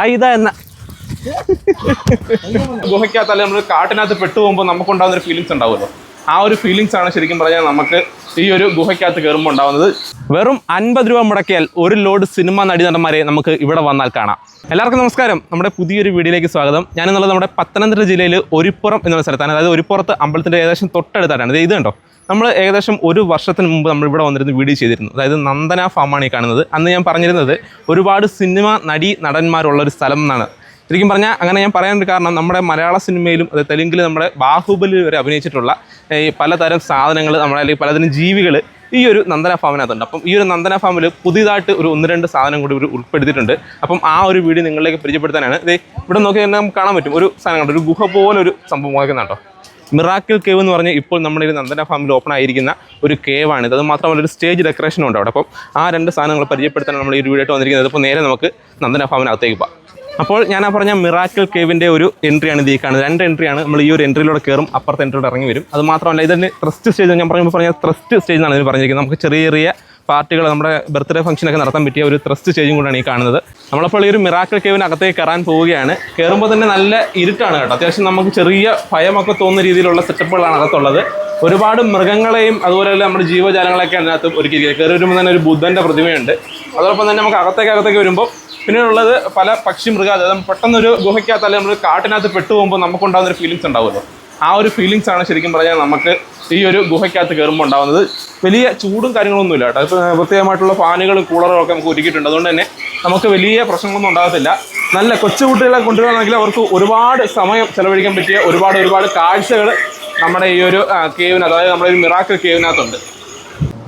ഹൈദ എന്ന ഗുഹയ്ക്കകത്ത് അല്ലെങ്കിൽ നമ്മൾ കാട്ടിനകത്ത് പെട്ടു പോകുമ്പോൾ നമുക്കുണ്ടാകുന്ന ഒരു ഫീലിങ്സ് ഉണ്ടാവുമല്ലോ? ആ ഒരു ഫീലിങ്സ് ആണ് ശരിക്കും പറഞ്ഞാൽ നമുക്ക് ഈ ഒരു ഗുഹയ്ക്കകത്ത് കയറുമ്പോൾ ഉണ്ടാവുന്നത്. വെറും അൻപത് രൂപ മുടക്കിയാൽ ഒരു ലോഡ് സിനിമ നടി നടന്മാരെ നമുക്ക് ഇവിടെ വന്നാൽ കാണാം. എല്ലാവർക്കും നമസ്കാരം. നമ്മുടെ പുതിയൊരു വീഡിയോയിലേക്ക് സ്വാഗതം. ഞാനെന്നുള്ളത് നമ്മുടെ പത്തനംതിട്ട ജില്ലയിൽ ഒരുപ്പുറം എന്നുള്ള സ്ഥലത്താണ്. അതായത് ഒരുപ്പുറത്ത് അമ്പലത്തിന്റെ ഏകദേശം തൊട്ടടുത്തായിട്ടാണ്. ഇത് കണ്ടോ? നമ്മൾ ഏകദേശം ഒരു വർഷത്തിന് മുമ്പ് നമ്മൾ ഇവിടെ വന്നിരുന്ന് വീഡിയോ ചെയ്തിരുന്നു. അതായത് നന്ദന ഫാമാണ് ഈ കാണുന്നത്. അന്ന് ഞാൻ പറഞ്ഞിരുന്നത് ഒരുപാട് സിനിമ നടി നടന്മാരുള്ള ഒരു സ്ഥലം എന്നാണ്. ശരിക്കും പറഞ്ഞാൽ അങ്ങനെ ഞാൻ പറയാനൊരു കാരണം നമ്മുടെ മലയാള സിനിമയിലും അത് തെലുങ്കിൽ നമ്മുടെ ബാഹുബലി വരെ അഭിനയിച്ചിട്ടുള്ള ഈ പലതരം സാധനങ്ങൾ നമ്മുടെ അല്ലെങ്കിൽ പലതരം ജീവികൾ ഈ ഒരു നന്ദന ഫാമിനകത്തുണ്ട്. അപ്പം ഈ ഒരു നന്ദന ഫാമിൽ പുതിയതായിട്ട് ഒരു ഒന്ന് രണ്ട് സാധനം കൂടി ഒരു ഉൾപ്പെടുത്തിയിട്ടുണ്ട്. അപ്പം ആ ഒരു വീഡിയോ നിങ്ങളിലേക്ക് പരിചയപ്പെടുത്താനാണ്. ഇത് ഇവിടെ നോക്കി തന്നെ നമുക്ക് കാണാൻ പറ്റും. ഒരു സാധനം ഒരു ഗുഹ പോലെ ഒരു സംഭവം നോക്കുന്നുണ്ടോ മിറാക്കിൾ കേവ് എന്ന് പറഞ്ഞാൽ ഇപ്പോൾ നമ്മുടെ ഈ നന്ദന ഫാമിൽ ഓപ്പൺ ആയിരിക്കുന്ന ഒരു കേവാണ് ഇത്. അത് മാത്രമല്ല ഒരു സ്റ്റേജ് ഡെക്കറേഷനും ഉണ്ട് അവിടെ. അപ്പം ആ രണ്ട് സാധനങ്ങൾ പരിചയപ്പെടുത്താനാണ് നമ്മൾ ഈ വീഡിയോ വന്നിരിക്കുന്നത്. അപ്പോൾ നേരെ നമുക്ക് നന്ദന ഫാമിനകത്തേക്ക് പോകാം. അപ്പോൾ ഞാൻ ആ പറഞ്ഞ മിറാക്കിൾ കേവിന്റെ ഒരു എൻട്രിയാണ് ഇത് കാണുന്നത്. രണ്ട് എൻട്രിയാണ്. നമ്മൾ ഈ ഒരു എൻട്രിയിലൂടെ കയറും അപ്പുറത്തെ എൻട്രിയോട് ഇറങ്ങി വരും. അത് മാത്രമല്ല ഇതിന് ത്രസ്റ്റ് സ്റ്റേജ് ഞാൻ പറഞ്ഞ ത്രസ്റ്റ് സ്റ്റേജ് എന്നാണ് ഇതിന് പറഞ്ഞിരിക്കുന്നത്. നമുക്ക് ചെറിയ ചെറിയ പാർട്ടികൾ നമ്മുടെ ബർത്ത്ഡേ ഫംഗ്ഷനൊക്കെ നടത്താൻ പറ്റിയ ഒരു ത്രസ്റ്റ് സ്റ്റേജും കൂടെയാണ് ഈ കാണുന്നത്. നമ്മളപ്പോൾ ഈ ഒരു മിറാക്കിൾ കേവിനകത്തേക്ക് കയറാൻ പോവുകയാണ്. കയറുമ്പോൾ തന്നെ നല്ല ഇരുട്ടാണ് കേട്ടോ. അത്യാവശ്യം നമുക്ക് ചെറിയ ഭയമൊക്കെ തോന്നുന്ന രീതിയിലുള്ള സെറ്റപ്പുകളാണ് അകത്തുള്ളത്. ഒരുപാട് മൃഗങ്ങളെയും അതുപോലെ നമ്മുടെ ജീവജാലങ്ങളെയൊക്കെ അതിനകത്ത് ഒരുക്കിയിരിക്കുന്നത് കയറി വരുമ്പോൾ തന്നെ ഒരു ബുദ്ധന്റെ പ്രതിമയുണ്ട്. അതോടൊപ്പം തന്നെ നമുക്ക് അകത്തേക്ക് അകത്തേക്ക് വരുമ്പോൾ പിന്നീടുള്ളത് പല പക്ഷി മൃഗ അതായത് പെട്ടെന്നൊരു ഗുഹയ്ക്കകത്ത് അല്ലെങ്കിൽ നമ്മൾ കാട്ടിനകത്ത് പെട്ടു പോകുമ്പോൾ നമുക്കുണ്ടാകുന്ന ഒരു ഫീലിങ്സ് ഉണ്ടാവുമല്ലോ. ആ ഒരു ഫീലിങ്സ് ആണ് ശരിക്കും പറഞ്ഞാൽ നമുക്ക് ഈ ഒരു ഗുഹയ്ക്കകത്ത് കയറുമ്പോൾ ഉണ്ടാകുന്നത് വലിയ ചൂടും കാര്യങ്ങളൊന്നും ഇല്ല കേട്ടോ. പ്രത്യേകമായിട്ടുള്ള ഫാനുകളും കൂളറും ഒക്കെ നമുക്ക് ഒരുക്കിയിട്ടുണ്ട്. അതുകൊണ്ട് തന്നെ നമുക്ക് വലിയ പ്രശ്നങ്ങളൊന്നും ഉണ്ടാകത്തില്ല. നല്ല കൊച്ചു കുട്ടികളെ കൊണ്ടുവരണമെങ്കിൽ അവർക്ക് ഒരുപാട് സമയം ചെലവഴിക്കാൻ പറ്റിയ ഒരുപാട് ഒരുപാട് കാഴ്ചകൾ നമ്മുടെ ഈ ഒരു കേവിന് അതായത് നമ്മുടെ ഒരു മിറാക്കിൾ കേവിനകത്തുണ്ട്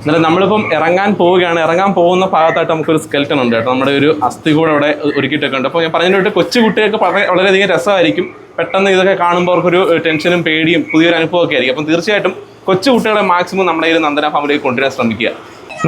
എന്നാലും നമ്മളിപ്പം ഇറങ്ങാൻ പോവുകയാണ്. ഇറങ്ങാൻ പോകുന്ന ഭാഗത്തായിട്ട് നമുക്കൊരു സ്കെൽറ്റൺ ഉണ്ട് കേട്ടോ. നമ്മുടെ ഒരു അസ്ഥി കൂടെ അവിടെ ഒരുക്കിയിട്ടൊക്കെ ഉണ്ട്. അപ്പോൾ ഞാൻ പറഞ്ഞിട്ട് കൊച്ചു കുട്ടികൾക്ക് വളരെ വളരെയധികം രസമായിരിക്കും. പെട്ടെന്ന് ഇതൊക്കെ കാണുമ്പോൾ അവർക്കൊരു ടെൻഷനും പേടിയും പുതിയൊരു അനുഭവമൊക്കെ ആയിരിക്കും. അപ്പം തീർച്ചയായിട്ടും കൊച്ചു കുട്ടികളെ മാക്സിമം നമ്മുടെ ഈ നന്ദന ഫാമിലേക്ക് കൊണ്ടുവരാൻ ശ്രമിക്കുക.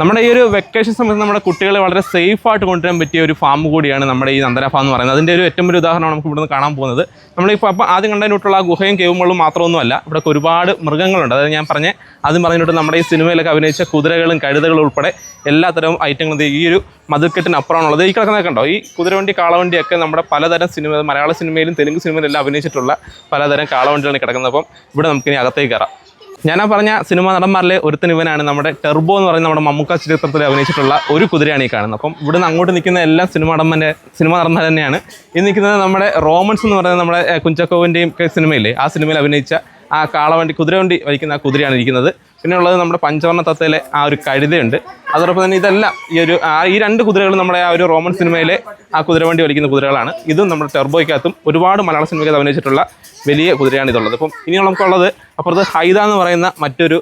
നമ്മുടെ ഈ ഒരു വെക്കേഷൻ സമയത്ത് നമ്മുടെ കുട്ടികളെ വളരെ സേഫ് ആയിട്ട് കൊണ്ടുവരാൻ പറ്റിയ ഒരു ഫാം കൂടിയാണ് നമ്മുടെ ഈ നന്ദന ഫാം എന്ന് പറയുന്നത്. അതിന്റെ ഒരു ഏറ്റവും വലിയ ഉദാഹരണമാണ് നമുക്ക് ഇവിടുന്ന് കാണാൻ പോകുന്നത്. നമ്മളിപ്പോൾ അപ്പം ആദ്യം കണ്ടതിനോട്ടുള്ള ആ ഗുഹയും കേവുമ്പോഴും മാത്രമൊന്നുമല്ല ഇവിടെ ഒരുപാട് മൃഗങ്ങളുണ്ട്. അതായത് ഞാൻ പറഞ്ഞ ആദ്യം പറഞ്ഞിട്ട് നമ്മുടെ ഈ സിനിമയിലൊക്കെ അഭിനയിച്ച കുതിരകളും കഴുതകളും ഉൾപ്പെടെ എല്ലാത്തരം ഐറ്റങ്ങളും ഈ ഒരു മതിൽക്കെട്ടിന് അപ്പുറമാണുള്ളത് ഈ കിടക്കുന്നതൊക്കെ കണ്ടോ? ഈ കുതിരവണ്ടി കാളവണ്ടിയൊക്കെ നമ്മുടെ പലതരം സിനിമ മലയാള സിനിമയിലും തെലുങ്ക് സിനിമയിലും എല്ലാം അഭിനയിച്ചിട്ടുള്ള പലതരം കാളവണ്ടികളാണ് കിടക്കുന്നത്. അപ്പം ഇവിടെ നമുക്കിനി അകത്തേക്ക് കയറാം. ഞാൻ പറഞ്ഞ സിനിമ നടന്മാരിലെ ഒരുത്തൻ ഇവനാണ്. നമ്മുടെ ടെർബോ എന്ന് പറയുന്ന നമ്മുടെ മമ്മൂക്ക ചിത്രത്തിൽ അഭിനയിച്ചിട്ടുള്ള ഒരു കുതിരയാണ് ഈ കാണുന്നത്. അപ്പം ഇവിടുന്ന് അങ്ങോട്ട് നിൽക്കുന്ന എല്ലാ സിനിമ നടന്മാരെ സിനിമ നടന്മാർ തന്നെയാണ്. ഇന്ന് നിൽക്കുന്നത് നമ്മുടെ റോമൻസ് എന്ന് പറയുന്നത് നമ്മുടെ കുഞ്ചക്കോവിന്റെയും സിനിമയില്ലേ? ആ സിനിമയിൽ അഭിനയിച്ച ആ കാളവണ്ടി കുതിരവണ്ടി വലിക്കുന്ന ആ കുതിരയാണ് ഇരിക്കുന്നത്. പിന്നെ ഉള്ളത് നമ്മുടെ പഞ്ചവർണ തത്തയിലെ ആ ഒരു കഴുതയുണ്ട്. അതോടൊപ്പം തന്നെ ഇതെല്ലാം ഈ ഒരു ഈ രണ്ട് കുതിരകളും നമ്മുടെ ആ ഒരു റോമൻ സിനിമയിലെ ആ കുതിരവണ്ടി വലിക്കുന്ന കുതിരകളാണ്. ഇതും നമ്മുടെ ടെർബോയ്ക്കകത്തും ഒരുപാട് മലയാള സിനിമയ്ക്ക് അഭിനയിച്ചിട്ടുള്ള വലിയ കുതിരയാണ് ഇതുള്ളത്. അപ്പം ഇനി നമുക്കുള്ളത് അപ്പുറത്ത് ഹൈദ എന്ന് പറയുന്ന മറ്റൊരു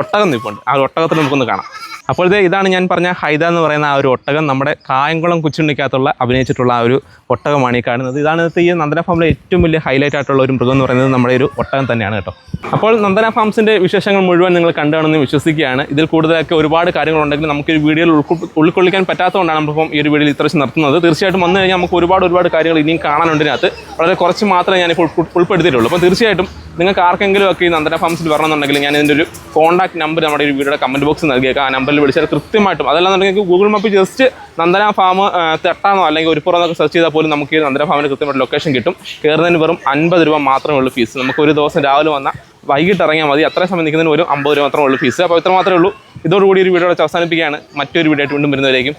ഒട്ടകം നിൽപ്പുണ്ട്. ആ ഒട്ടകത്തിൽ നമുക്കൊന്ന് കാണാം. അപ്പോൾ ഇത് ഇതാണ് ഞാൻ പറഞ്ഞ ഹൈദ എന്ന് പറയുന്ന ആ ഒരു ഒട്ടകം. നമ്മുടെ കായംകുളം കുച്ചുണ്ണിക്കകത്തുള്ള അഭിനയിച്ചിട്ടുള്ള ആ ഒരു ഒട്ടകമാണ് ഈ കാണുന്നത്. ഇതാണ് ഇന്നത്തെ ഈ നന്ദന ഫാമിലെ ഏറ്റവും വലിയ ഹൈലൈറ്റ് ആയിട്ടുള്ള ഒരു മൃഗം എന്ന് പറയുന്നത് നമ്മുടെ ഒരു ഒട്ടകം തന്നെയാണ് കേട്ടോ. അപ്പോൾ നന്ദന ഫാംസിന്റെ വിശേഷങ്ങൾ മുഴുവൻ നിങ്ങൾ കണ്ടുകാണെന്ന് വിശ്വസിക്കുകയാണ്. ഇതിൽ കൂടുതലൊക്കെ ഒരുപാട് കാര്യങ്ങളുണ്ടെങ്കിൽ നമുക്ക് ഈ വീഡിയോയിൽ ഉൾക്കൊ ഉൾക്കൊള്ളിക്കാൻ പറ്റാത്തതുകൊണ്ടാണ് നമ്മളിപ്പം ഈ ഒരു വീഡിയോയിൽ ഇത്രയും നിർത്തുന്നത്. തീർച്ചയായിട്ടും വന്നു കഴിഞ്ഞാൽ നമുക്ക് ഒരുപാട് ഒരുപാട് കാര്യങ്ങൾ ഇനിയും കാണാനുണ്ട് ഇതിനകത്ത്. വളരെ കുറച്ച് മാത്രമേ ഞാനിപ്പോൾ ഉൾ- ഉൾപ്പെടുത്തിയിട്ടുള്ളൂ. അപ്പോൾ തീർച്ചയായിട്ടും നിങ്ങൾക്ക് ആർക്കെങ്കിലും ഒക്കെ ഈ നന്ദന ഫാംസിൽ വരണമെന്നുണ്ടെങ്കിൽ ഞാൻ ഇതിന്റെ ഒരു കോൺടാക്ട് നമ്പർ നമ്മുടെ ഒരു വീഡിയോയുടെ കമന്റ് ബോക്സിൽ നൽകിയേക്കാം. ആ നമ്പറിൽ വിളിച്ചാൽ കൃത്യമായിട്ടും അതല്ലാന്നുണ്ടെങ്കിൽ Google map just Nandana farm തെട്ടാന്നോ അല്ലെങ്കിൽ ഒരു പുറന്നൊക്കെ സെർച്ച് ചെയ്താൽ പോലും നമുക്ക് ഈ നന്ദന ഫാമിന് കൃത്യമായിട്ട് ലൊക്കേഷൻ കിട്ടും. കയറുന്നതിന് വെറും അൻപത് രൂപ മാത്രമേ ഉള്ളൂ ഫീസ് നമുക്ക് ഒരു ദിവസം രാവിലെ വന്നാൽ വൈകിട്ട് ഇറങ്ങിയാൽ മതി. അത്രയും സമയം നിൽക്കുന്നതിന് ഒരു അമ്പത് രൂപ മാത്രമേ ഉള്ളൂ ഫീസ് അപ്പോൾ ഇത്ര മാത്രമേ ഉള്ളൂ. ഇതോടുകൂടി ഒരു വീഡിയോ അവസാനിപ്പിക്കുകയാണ്. മറ്റൊരു വീഡിയോ ആയിട്ട് വീണ്ടും വരുന്നവരേക്കും.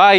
ബൈ